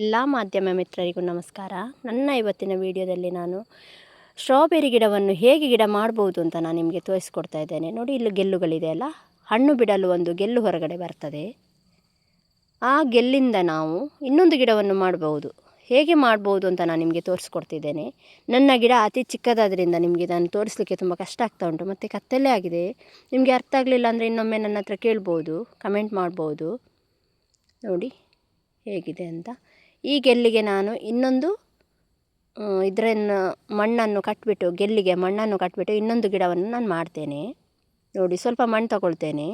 ಎಲ್ಲ ಮಾಧ್ಯಮ ಮಿತ್ರರಿಗೂ ನಮಸ್ಕಾರ. ನನ್ನ ಇವತ್ತಿನ ವಿಡಿಯೋದಲ್ಲಿ ನಾನು ಸ್ಟ್ರಾಬೆರಿ ಗಿಡವನ್ನು ಹೇಗೆ ಗಿಡ ಮಾಡ್ಬೋದು ಅಂತ ನಾನು ನಿಮಗೆ ತೋರಿಸ್ಕೊಡ್ತಾ ಇದ್ದೇನೆ. ನೋಡಿ, ಇಲ್ಲಿ ಗೆಲ್ಲುಗಳಿದೆ ಅಲ್ಲ? ಹಣ್ಣು ಬಿಡಲು ಒಂದು ಗೆಲ್ಲು ಹೊರಗಡೆ ಬರ್ತದೆ. ಆ ಗೆಲ್ಲಿಂದ ನಾವು ಇನ್ನೊಂದು ಗಿಡವನ್ನು ಮಾಡಬಹುದು ಹೇಗೆ ಮಾಡ್ಬೋದು ಅಂತ ನಾನು ನಿಮಗೆ ತೋರಿಸ್ಕೊಡ್ತಿದ್ದೇನೆ. ನನ್ನ ಗಿಡ ಅತಿ ಚಿಕ್ಕದಾದ್ರಿಂದ ನಿಮಗೆ ನಾನು ತೋರಿಸಲಿಕ್ಕೆ ತುಂಬ ಕಷ್ಟ ಆಗ್ತಾ ಉಂಟು. ಮತ್ತು ಕತ್ತಲೇ ಆಗಿದೆ. ನಿಮಗೆ ಅರ್ಥ ಆಗಲಿಲ್ಲ ಅಂದರೆ ಇನ್ನೊಮ್ಮೆ ನನ್ನ ಹತ್ರ ಕೇಳ್ಬೋದು, ಕಮೆಂಟ್ ಮಾಡ್ಬೋದು. ನೋಡಿ, ಹೇಗಿದೆ ಅಂತ. ಈ ಗೆಲ್ಲಿಗೆ ನಾನು ಇನ್ನೊಂದು ಇದರನ್ನು ಮಣ್ಣನ್ನು ಕಟ್ಬಿಟ್ಟು, ಗೆಲ್ಲಿಗೆ ಮಣ್ಣನ್ನು ಕಟ್ಬಿಟ್ಟು ಇನ್ನೊಂದು ಗಿಡವನ್ನು ನಾನು ಮಾಡ್ತೇನೆ. ನೋಡಿ, ಸ್ವಲ್ಪ ಮಣ್ಣು ತಗೊಳ್ತೇನೆ.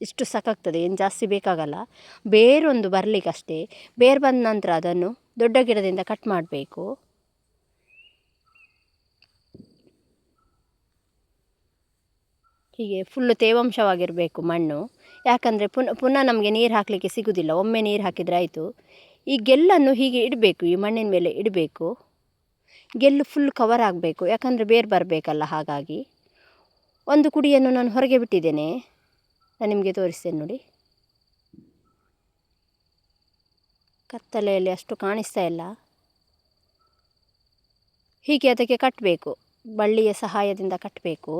ಇಷ್ಟು ಸಾಕಾಗ್ತದೆ ಏನು ಜಾಸ್ತಿ ಬೇಕಾಗಲ್ಲ. ಬೇರೊಂದು ಬರಲಿಕ್ಕಷ್ಟೇ. ಬೇರು ಬಂದ ನಂತರ ಅದನ್ನು ದೊಡ್ಡ ಗಿಡದಿಂದ ಕಟ್ ಮಾಡಬೇಕು. ಹೀಗೆ ಫುಲ್ಲು ತೇವಾಂಶವಾಗಿರಬೇಕು ಮಣ್ಣು. ಯಾಕಂದರೆ ಪುನಃ ಪುನಃ ನಮಗೆ ನೀರು ಹಾಕಲಿಕ್ಕೆ ಸಿಗೋದಿಲ್ಲ. ಒಮ್ಮೆ ನೀರು ಹಾಕಿದರೆ ಆಯಿತು. ಈ ಗೆಲ್ಲನ್ನು ಹೀಗೆ ಇಡಬೇಕು, ಈ ಮಣ್ಣಿನ ಮೇಲೆ ಇಡಬೇಕು. ಗೆಲ್ಲು ಫುಲ್ ಕವರ್ ಆಗಬೇಕು, ಯಾಕಂದರೆ ಬೇರು ಬರಬೇಕಲ್ಲ ಹಾಗಾಗಿ. ಒಂದು ಕುಡಿಯನ್ನು ನಾನು ಹೊರಗೆ ಬಿಟ್ಟಿದ್ದೇನೆ. ನಾನು ನಿಮಗೆ ತೋರಿಸ್ತೇನೆ ನೋಡಿ. ಕತ್ತಲೆಯಲ್ಲಿ ಅಷ್ಟು ಕಾಣಿಸ್ತಾ ಇಲ್ಲ. ಹೀಗೆ ಅದಕ್ಕೆ ಕಟ್ಟಬೇಕು ಬಳ್ಳಿಯ ಸಹಾಯದಿಂದ ಕಟ್ಟಬೇಕು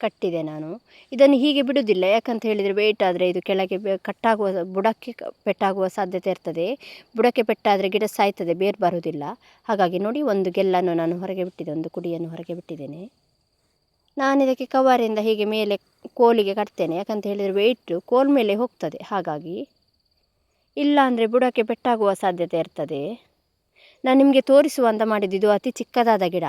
ಕಟ್ಟಿದೆ ನಾನು. ಇದನ್ನು ಹೀಗೆ ಬಿಡುವುದಿಲ್ಲ. ಯಾಕಂತ ಹೇಳಿದರೆ ವೇಟ್ ಆದರೆ ಇದು ಕೆಳಗೆ ಕಟ್ಟಾಗುವ ಬುಡಕ್ಕೆ ಪೆಟ್ಟಾಗುವ ಸಾಧ್ಯತೆ ಇರ್ತದೆ. ಬುಡಕ್ಕೆ ಪೆಟ್ಟಾದರೆ ಗಿಡ ಸಾಯ್ತದೆ, ಬೇರು ಬರುವುದಿಲ್ಲ. ಹಾಗಾಗಿ ನೋಡಿ, ಒಂದು ಗೆಲ್ಲನ್ನು ನಾನು ಹೊರಗೆ ಬಿಟ್ಟಿದೆ, ಒಂದು ಕುಡಿಯನ್ನು ಹೊರಗೆ ಬಿಟ್ಟಿದ್ದೇನೆ. ನಾನು ಇದಕ್ಕೆ ಕವರಿಂದ ಹೀಗೆ ಮೇಲೆ ಕೋಲಿಗೆ ಕಟ್ತೇನೆ. ಯಾಕಂತ ಹೇಳಿದರೆ ವೆಯ್ಟು ಕೋಲ್ ಮೇಲೆ ಹೋಗ್ತದೆ. ಹಾಗಾಗಿ ಇಲ್ಲ ಅಂದರೆ ಬುಡಕ್ಕೆ ಪೆಟ್ಟಾಗುವ ಸಾಧ್ಯತೆ ಇರ್ತದೆ. ನಾನು ನಿಮಗೆ ತೋರಿಸುವ ಅಂತ ಮಾಡಿದ್ದು, ಇದು ಅತಿ ಚಿಕ್ಕದಾದ ಗಿಡ.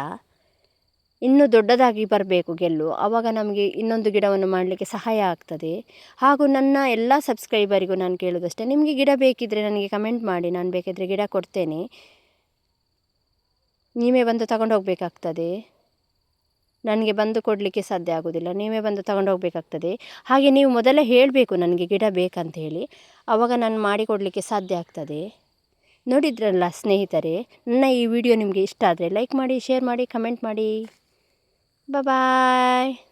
ಇನ್ನೂ ದೊಡ್ಡದಾಗಿ ಬರಬೇಕು ಗೆಲ್ಲು. ಆವಾಗ ನಮಗೆ ಇನ್ನೊಂದು ಗಿಡವನ್ನು ಮಾಡಲಿಕ್ಕೆ ಸಹಾಯ ಆಗ್ತದೆ. ಹಾಗೂ ನನ್ನ ಎಲ್ಲ ಸಬ್ಸ್ಕ್ರೈಬರಿಗೂ ನಾನು ಕೇಳೋದಷ್ಟೇ, ನಿಮಗೆ ಗಿಡ ಬೇಕಿದ್ದರೆ ನನಗೆ ಕಮೆಂಟ್ ಮಾಡಿ, ನಾನು ಬೇಕಿದ್ದರೆ ಗಿಡ ಕೊಡ್ತೇನೆ. ನೀವೇ ಬಂದು ತಗೊಂಡು ಹೋಗಬೇಕಾಗ್ತದೆ ನನಗೆ ಬಂದು ಕೊಡಲಿಕ್ಕೆ ಸಾಧ್ಯ ಆಗೋದಿಲ್ಲ, ನೀವೇ ಬಂದು ತಗೊಂಡು ಹೋಗಬೇಕಾಗ್ತದೆ ಹಾಗೆ ನೀವು ಮೊದಲೇ ಹೇಳಬೇಕು ನನಗೆ ಗಿಡ ಬೇಕಂತ ಹೇಳಿ ಆವಾಗ ನಾನು ಮಾಡಿಕೊಡಲಿಕ್ಕೆ ಸಾಧ್ಯ ಆಗ್ತದೆ. ನೋಡಿದ್ರಲ್ಲ ಸ್ನೇಹಿತರೆ, ನನ್ನ ಈ ವಿಡಿಯೋ ನಿಮಗೆ ಇಷ್ಟ ಆದರೆ ಲೈಕ್ ಮಾಡಿ, ಶೇರ್ ಮಾಡಿ, ಕಮೆಂಟ್ ಮಾಡಿ. Bye bye.